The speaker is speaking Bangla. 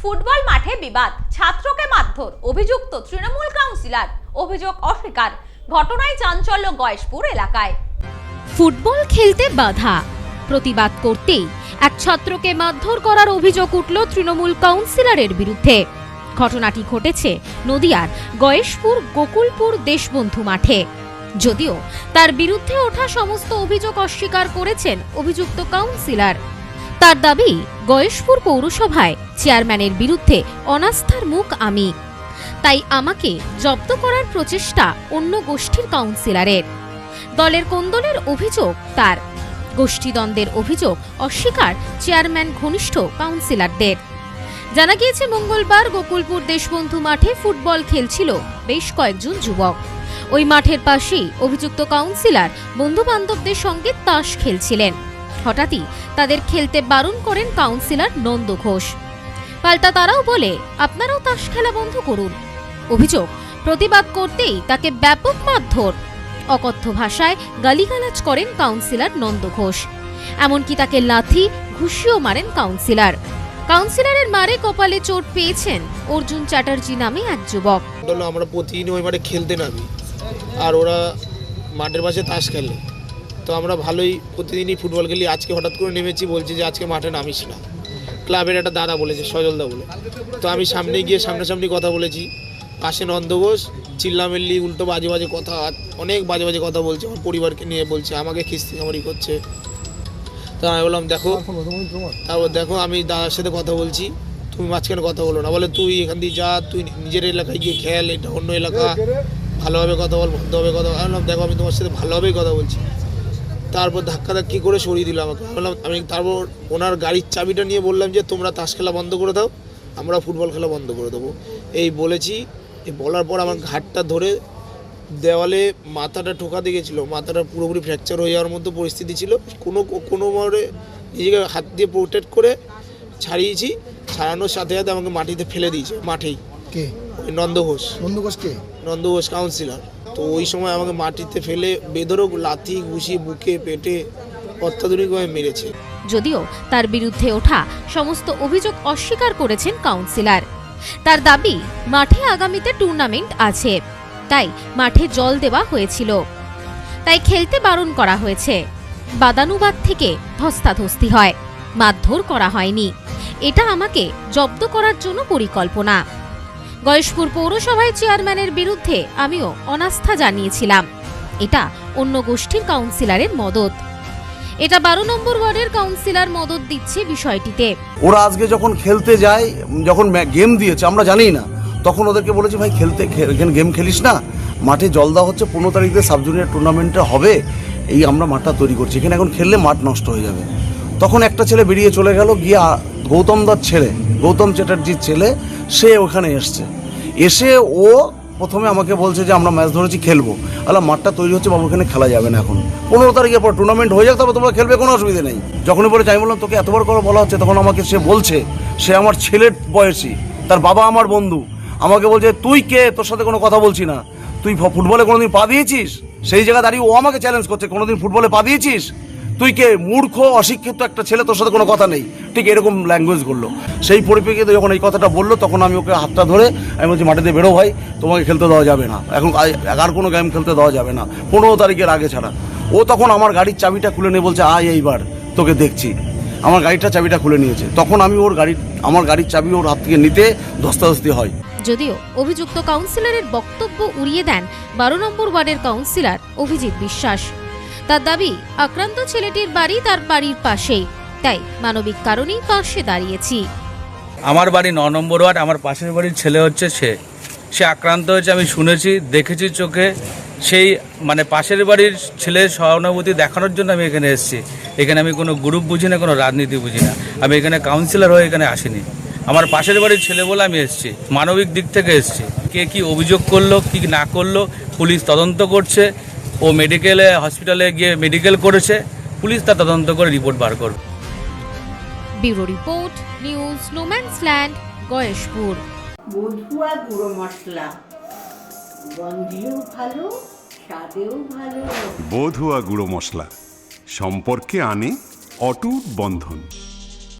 ফুটবল মাঠে বিবাদ, ছাত্রকে মারধর, অভিযুক্ত তৃণমূল কাউন্সিলর, অভিযোগ অস্বীকার, ঘটনায় চাঞ্চল্য গয়েশপুর এলাকায়। ফুটবল খেলতে বাধা, প্রতিবাদ করতেই এক ছাত্রকে মারধর করার অভিযোগ উঠল তৃণমূল কাউন্সিলরের বিরুদ্ধে। ঘটনাটি ঘটেছে নদিয়ার গয়েশপুর গোকুলপুর দেশবন্ধু মাঠে। যদিও তার বিরুদ্ধে ওঠা সমস্ত অভিযোগ অস্বীকার করেছেন অভিযুক্ত কাউন্সিলর। তার দাবি, গয়েশপুর পৌরসভায় চেয়ারম্যানের বিরুদ্ধে অনাস্থার মুখ আমি। তাই আমাকে জব্দ করার প্রচেষ্টা অন্য গোষ্ঠীর কাউন্সিলরের। দলের কোন্দলের অভিযোগ তার। গোষ্ঠীদ্বন্দ্বের অভিযোগ অস্বীকার চেয়ারম্যান ঘনিষ্ঠ কাউন্সিলরদের। জানা গিয়েছে, মঙ্গলবার গোকুলপুর দেশবন্ধু মাঠে ফুটবল খেলছিল বেশ কয়েকজন যুবক। ওই মাঠের পাশেই অভিযুক্ত কাউন্সিলর বন্ধু বান্ধবদের সঙ্গে তাস খেলছিলেন। হঠাৎই তাদের খেলতে বারণ করেন কাউন্সিলর নন্দ ঘোষ। পাল্টা তারাও বলে, আপনারাও তাস খেলা বন্ধ করুন। অভিযোগ, প্রতিবাদ করতেই তাকে ব্যাপক মারধর। অকথ্য ভাষায় গালিগালাজ করেন কাউন্সিলর নন্দ ঘোষ। এমনকি তাকে লাথি, ঘুষিও মারেন কাউন্সিলর। কাউন্সিলরের মারে কপালে চোট পেয়েছেন অর্জুন চ্যাটার্জি নামে এক যুবক। আমরা প্রতিদিন ওই মাঠে খেলতে নামি। আর ওরা মাঠের পাশে তাস খেলে। তো আমরা ভালোই প্রতিদিনই ফুটবল খেলি। আজকে হঠাৎ করে নেমেছি, বলছে যে আজকে মাঠে নামিস না। ক্লাবের একটা দাদা বলেছে, সজলদা বলে। তো আমি সামনে গিয়ে সামনাসামনি কথা বলেছি। পাশে নন্দ ঘোষ, চিল্লামেল্লি, উল্টো বাজে বাজে কথা, অনেক বাজে বাজে কথা বলছে। আমার পরিবারকে নিয়ে বলছে, আমাকে খিস্তি খামারি করছে। তো আমি বললাম, দেখো, তারপর দেখো, আমি দাদার সাথে কথা বলছি। তুমি মাঝখানে কথা বলো না। বলে, তুই এখান দিয়ে যা, তুই নিজের এলাকায় গিয়ে খেল, এটা অন্য এলাকা। ভালোভাবে কথা বল ভদ্রভাবে কথা বল। বললাম, দেখো, আমি তোমার সাথে ভালোভাবেই কথা বলছি। তারপর ধাক্কা ধাক্কি করে সরিয়ে দিল আমাকে? বললাম আমি তারপর ওনার গাড়ির চাবিটা নিয়ে বললাম যে তোমরা তাস খেলা বন্ধ করে দাও আমরা ফুটবল খেলা বন্ধ করে দেবো। এই বলেছি এই বলার পর আমার ঘাটটা ধরে দেওয়ালে মাথাটা ঠোকাতে গেছিল। মাথাটা পুরোপুরি ফ্র্যাকচার হয়ে যাওয়ার মতো পরিস্থিতি ছিল। কোনো কোনো মরে নিজেকে হাত দিয়ে প্রোটেক্ট করে ছাড়িয়েছি। ছাড়ানোর সাথে সাথে আমাকে মাটিতে ফেলে দিয়েছে মাঠেই। কে? ওই নন্দ ঘোষ নন্দ ঘোষ কে? নন্দ ঘোষ কাউন্সিলর তো ওই সময় আমাকে মাটিতে ফেলে বেদরক লাথি, ঘুষি, বুকে, পেটে অত্যাধুনিকভাবে মেরেছে। যদিও তার বিরুদ্ধে ওঠা সমস্ত অভিযোগ অস্বীকার করেছেন কাউন্সিলর। তার দাবি, মাঠে আগামীতে টুর্নামেন্ট আছে। তাই মাঠে জল দেওয়া হয়েছিল। তাই খেলতে বারণ করা হয়েছে। বাদানুবাদ থেকে ধস্তাধস্তি হয়। মারধর করা হয়নি। এটা আমাকে জব্দ করার জন্য পরিকল্পনা। গয়েশপুর পৌরসভায় চেয়ারম্যানের বিরুদ্ধে আমিও অনাস্থা জানিয়েছিলাম। এটা অন্য গোষ্ঠীর কাউন্সিলরের মদত এটা বারো নম্বর ওয়ার্ডের কাউন্সিলর মদত দিচ্ছে বিষয়টিতে। ওরা আজকে যখন খেলতে যায়, যখন গেম দিয়েছে, আমরা জানি না। তখন ওদেরকে বলেছি, ভাই, খেলতে এখানে গেম খেলিস না। মাঠে জল দেওয়া হচ্ছে, পনেরো তারিখে সাব জুনিয়র টুর্নামেন্টটা হবে। এই আমরা মাঠটা তৈরি করছি। এখানে এখন খেললে মাঠ নষ্ট হয়ে যাবে। তখন একটা ছেলে বেরিয়ে চলে গেল, গিয়ে গৌতম দার ছেলে। গৌতম চ্যাটার্জির ছেলে, সে ওখানে এসছে। এসে ও প্রথমে আমাকে বলছে যে, আমরা ম্যাচ ধরেছি, খেলব। আলা মাঠটা তৈরি হচ্ছে বাবু এখানে খেলা যাবে না এখন। পনেরো তারিখের পর টুর্নামেন্ট হয়ে যাক, তারপর তোমরা খেলবে, কোনো অসুবিধা নেই। যখনই বলেছে, আমি বললাম, তোকে এতবার করে বলা হচ্ছে, তখন আমাকে সে বলছে, সে আমার ছেলের বয়সী, তার বাবা আমার বন্ধু। আমাকে বলছে, তুই কে? তোর সাথে কোনো কথা বলছি না। তুই ফুটবলে কোনোদিন পা দিয়েছিস? সেই জায়গায় দাঁড়িয়ে ও আমাকে চ্যালেঞ্জ করছে, কোনোদিন ফুটবলে পা দিয়েছিস? তুই কে মূর্খ, অশিক্ষিত একটা ছেলে তোর সাথে কোনো কথা নেই। ঠিক এরকম ল্যাঙ্গুয়েজ করল। সেই পরিপ্রেক্ষিতে যখন এই কথাটা বলল, তখন আমি ওকে হাতটা ধরে আমি বলছি, মাটিতে বেরো ভাই, তোমাকে খেলতে দেওয়া যাবে না। এখন আর কোনো গেম খেলতে দেওয়া যাবে না। পনেরো তারিখের আগে ছাড়া। ও তখন আমার গাড়ির চাবিটা খুলে নিয়ে বলছে, আয় এইবার, তোকে দেখছি। আমার গাড়িটা চাবিটা খুলে নিয়েছে। তখন আমি ওর গাড়ির, আমার গাড়ির চাবি ওর হাত থেকে নিতে ধস্তাধস্তি হয়। যদিও অভিযুক্ত কাউন্সিলরের বক্তব্য উড়িয়ে দেন বারো নম্বর ওয়ার্ডের কাউন্সিলর অভিজিৎ বিশ্বাস। তার দাবি, আক্রান্ত ছেলেটির বাড়ি তার বাড়ির পাশেই। তাই মানবিক কারণেই পাশে দাঁড়িয়েছি। আমার বাড়ি ন নম্বর ওয়ার্ড, আমার পাশের বাড়ির ছেলে হচ্ছে সে। সে আক্রান্ত হয়েছে, আমি শুনেছি, দেখেছি চোখে। সেই মানে পাশের বাড়ির ছেলের সহানুভূতি দেখানোর জন্য আমি এখানে এসেছি। এখানে আমি কোনো গ্রুপ বুঝি না, কোনো রাজনীতি বুঝি না। আমি এখানে কাউন্সিলর হয়ে এখানে আসিনি। আমার পাশের বাড়ির ছেলে বলে আমি এসেছি, মানবিক দিক থেকে এসেছি। কে কি অভিযোগ করল, কি না করল, পুলিশ তদন্ত করছে। ও মেডিকেলে হসপিটালে গিয়ে মেডিকেল করেছে। পুলিশ তা তদন্ত করে রিপোর্ট বার করবে। Bureau report news no man's land Gayeshpur. বধুয়া গুঁড়ো মশলা। গন্ধেও ভালো স্বাদেও ভালো। বধুয়া গুঁড়ো মশলা। সম্পর্কে আনে অটুট বন্ধন।